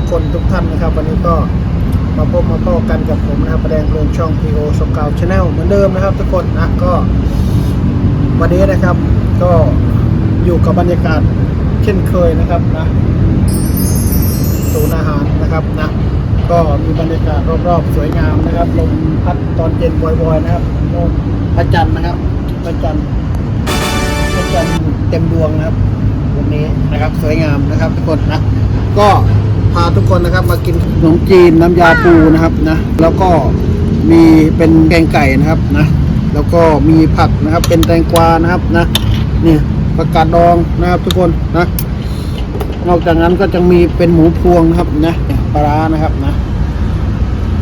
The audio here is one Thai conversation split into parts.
ทุกคนทุกท่านนะครับ วันนี้ก็มาพบมาพ่อกันกับผมนะครับประแดงเพลินช่อง PO สกาวชาแนลเหมือนเดิมนะครับ ทุกคนนะก็ วันนี้นะครับ ก็อยู่กับบรรยากาศเช่นเคยนะครับนะศูนย์อาหารนะครับนะก็มีบรรยากาศรอบๆ สวยงามนะครับลมพัดตอนเย็นวอยๆนะครับโน่นพระจันทร์นะครับพระจันทร์พระจันทร์เต็มดวงนะครับวันนี้นะครับสวยงามนะครับทุกคนนะก็ พาทุกคนนะครับมากินขนมจีนน้ำยาปูนะครับนะแล้วก็มีเป็นแกงไก่นะครับนะแล้วก็มีผักนะครับเป็นแตงกวานะครับนะเนี่ยผักกาดดองนะครับทุกคนนะนอกจากนั้นก็จะมีเป็นหมูพวงนะครับนะปลาร้านะครับนะ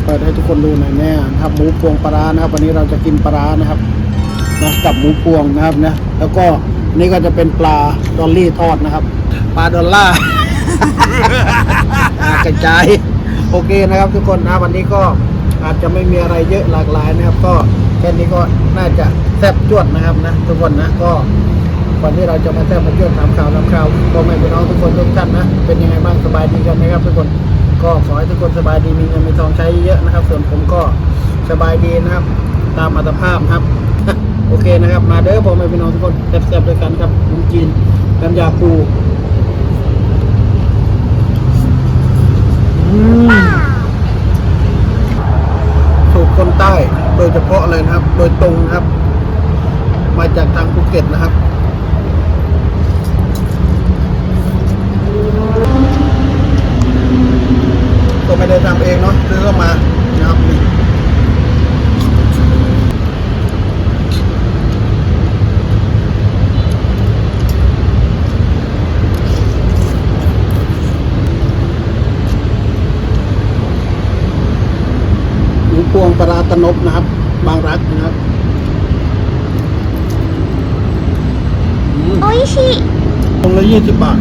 เปิดให้ทุกคนดูหน่อยแน่นะครับหมูพวงปลาร้านะครับ วันนี้เราจะกินปลาร้านะครับนะกับหมูพวงนะครับนะแล้วก็นี่ก็จะเป็นปลาดอลลี่ทอดนะครับ ปลาดอลล่า กระจายโอเคนะครับทุกคนนะวันนี้ก็อาจจะไม่มีอะไรเยอะหลากหลายนะครับ ก็แค่นี้ก็น่าจะแซ่บจวดนะครับนะ ทุกคนนะก็วันนี้เราจะมาแซ่บมาจวดถามข่าวน้ำข่าวพ่อแม่พี่น้องทุกคนทุกท่านนะเป็นยังไงบ้างสบายดีกันไหมครับ ทุกคนก็ขอให้ทุกคนสบายดีมีเงินมีทองใช้เยอะนะครับ ส่วนผมก็สบายดีนะครับ ตามอัตภาพนะครับ โอเคนะครับ มาเด้อพ่อแม่พี่น้องทุกคนแซ่บๆด้วยกันครับขนมจีนน้ำยาปู อืมถูกคนใต้โด ยเฉพาะเลยนะครับ โดยตรงนะครับ มาจากทางภูเก็ตนะครับก็ไม่ได้ทำเองเนาะซื้อเข้ามานะครับนี่หมูพวงปลาร้าตะ นบนะครับ บางรักนะครับโอ้ยชิตรงละยี่สิบบาท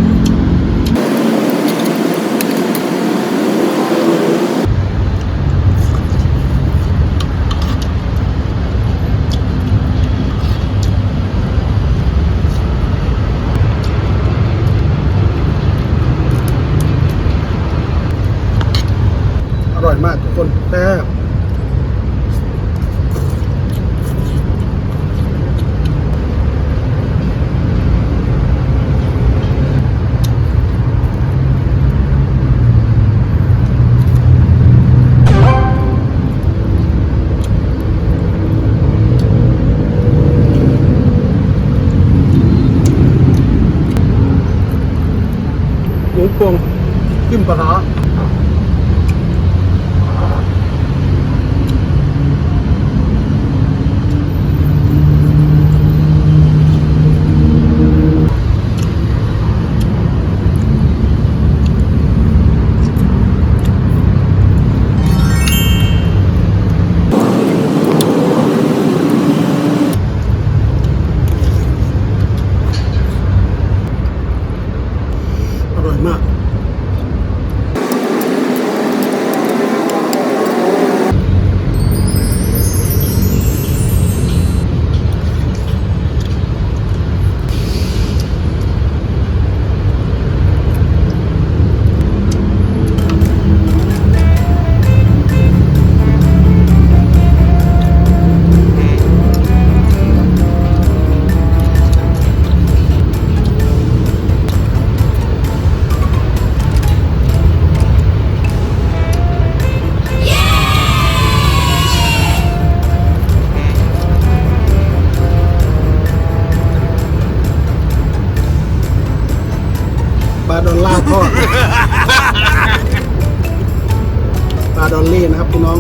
พวงจิ้มปลาร้า ดอลล่าทอดปลาดอลลี่นะครับพี่น้อง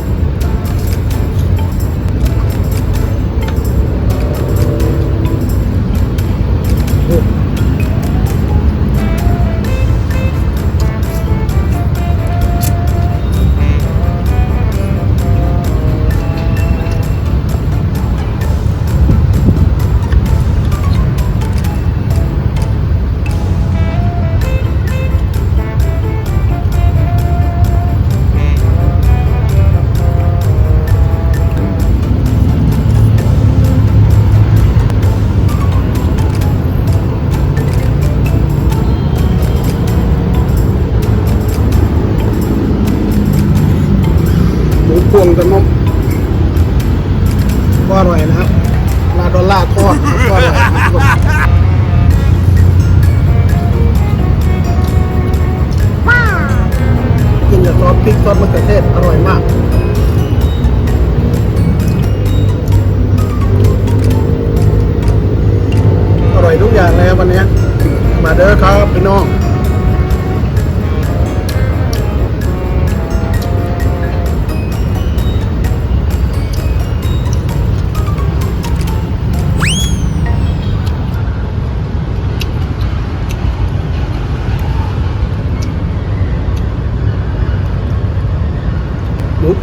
ซอ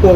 หมู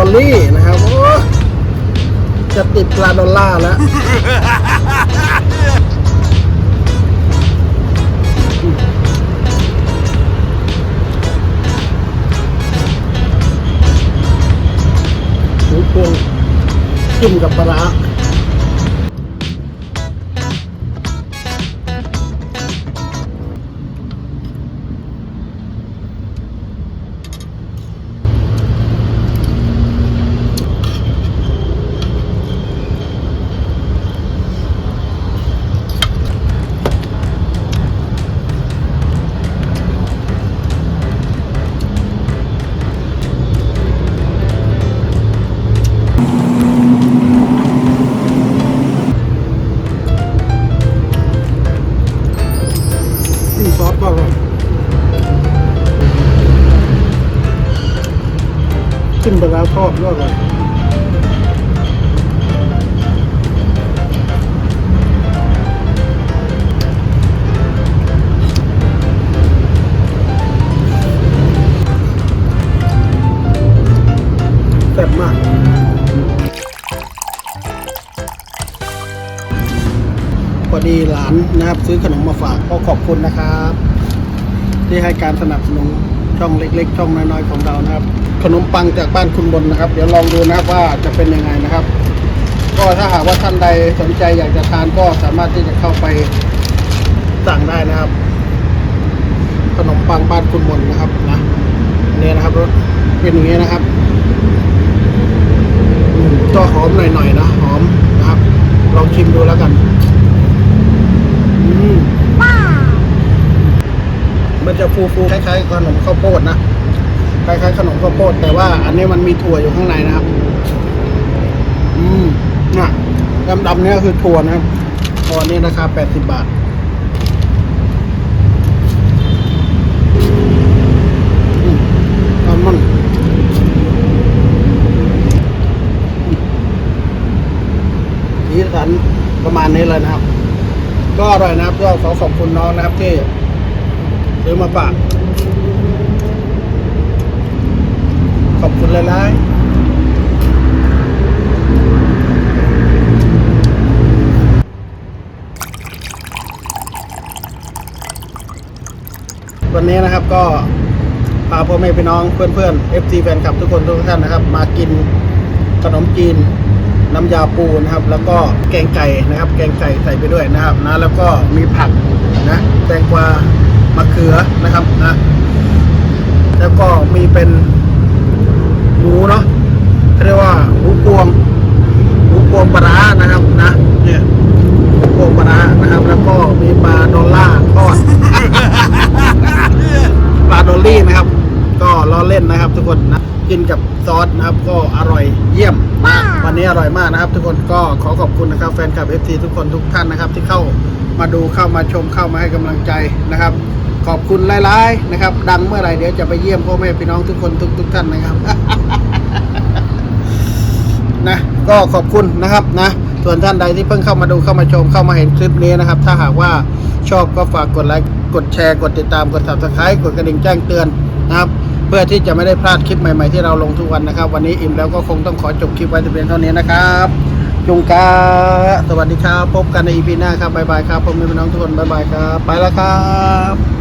อลลี่นะครับโอ้จะติดปลาดอลล่าแล้วหมูพวงจิ้กับปลา จิ้มปลาร้าทอดก็อร่อยแซ่บมากพอดีหลานนะครับ ซื้อขนมมาฝากก็ขอบคุณนะครับ ที่ให้การสนับสนุน ช่องเล็กๆ ช่องน้อยๆของเรานะครับ ขนมปังจากบ้านคุณบนนะครับ เดี๋ยวลองดูนะครับว่าจะเป็นยังไงนะครับ ก็ถ้าหากว่าท่านใดสนใจอยากจะทานก็สามารถที่จะเข้าไปสั่งได้นะครับ ขนมปังบ้านคุณบนนะครับนะเนี่ยนะครับรสเป็นอย่างนี้นะครับอืมก็หอมหน่อยๆนะหอมนะครับลองชิมดูแล้วกัน อืม มันจะฟูๆคล้ายๆขนมข้าวโพดนะคล้ายๆขนมข้าวโพด แต่ว่าอันนี้มันมีถั่วอยู่ข้างในนะครับ อืมน่ะดำๆเนี่ยคือถั่วนะครับตอนนี้ราคาแปดสิบบาทอืมอัลมอนด์สีสันประมาณนี้เลยนะครับ ก็อร่อยนะครับก็ขอขอบคุณน้องนะครับที่ ซื้อมาฝาก ขอบคุณหลายๆวันนี้นะครับก็พาพ่อแม่พี่น้องเพื่อนๆ FC แฟนคลับทุกคนทุกท่านนะครับ มากินขนมจีน น้ำยาปูนะครับ แล้วก็แกงไก่นะครับ แกงไก่ใส่ไปด้วยนะครับนะแล้วก็มีผักนะแตงกวาะเขือนะครับนะแล้วก็มีเป็นหมูเนาะเรียกว่าหมูพวงหมูพวงปลานะครับนะเนี่ยหมูพวงปลานะครับ แล้วก็มีปลาดอลล่าร์ทอดปลาดอลลี่นะครับ ก็รออเล่นนะครับ ทุกคนนะกินกับซอสนะครับ ก็อร่อยเยี่ยมนะวันนี้อร่อยมากนะครับ ทุกคนก็ขอขอบคุณนะครับแฟนคลับ FC ทุกคนทุกท่านนะครับ ที่เข้ามาดูเข้ามาชมเข้ามาให้กำลังใจนะครับ ขอบคุณหลายๆนะครับ ดังเมื่อไหร่เดี๋ยวจะไปเยี่ยมพ่อแม่พี่น้องทุกคนทุกทุกท่านนะครับนะก็ขอบคุณนะครับนะส่วนท่านใดที่เพิ่งเข้ามาดูเข้ามาชมเข้ามาเห็นคลิปนี้นะครับ ถ้าหากว่าชอบก็ฝากกดไลค์กดแชร์กดติดตามกด subscribe กดกระดิ่งแจ้งเตือนนะครับ เพื่อที่จะไม่ได้พลาดคลิปใหม่ๆที่เราลงทุกวันนะครับ วันนี้อิ่มแล้วก็คงต้องขอจบคลิปไว้แต่เพียงเท่านี้นะครับจุงกาสวัสดีครับ พบกันในอีพีหน้าครับบ๊ายบายครับผมพี่น้องทุกคนบ๊ายบายครับ ไปแล้วครับ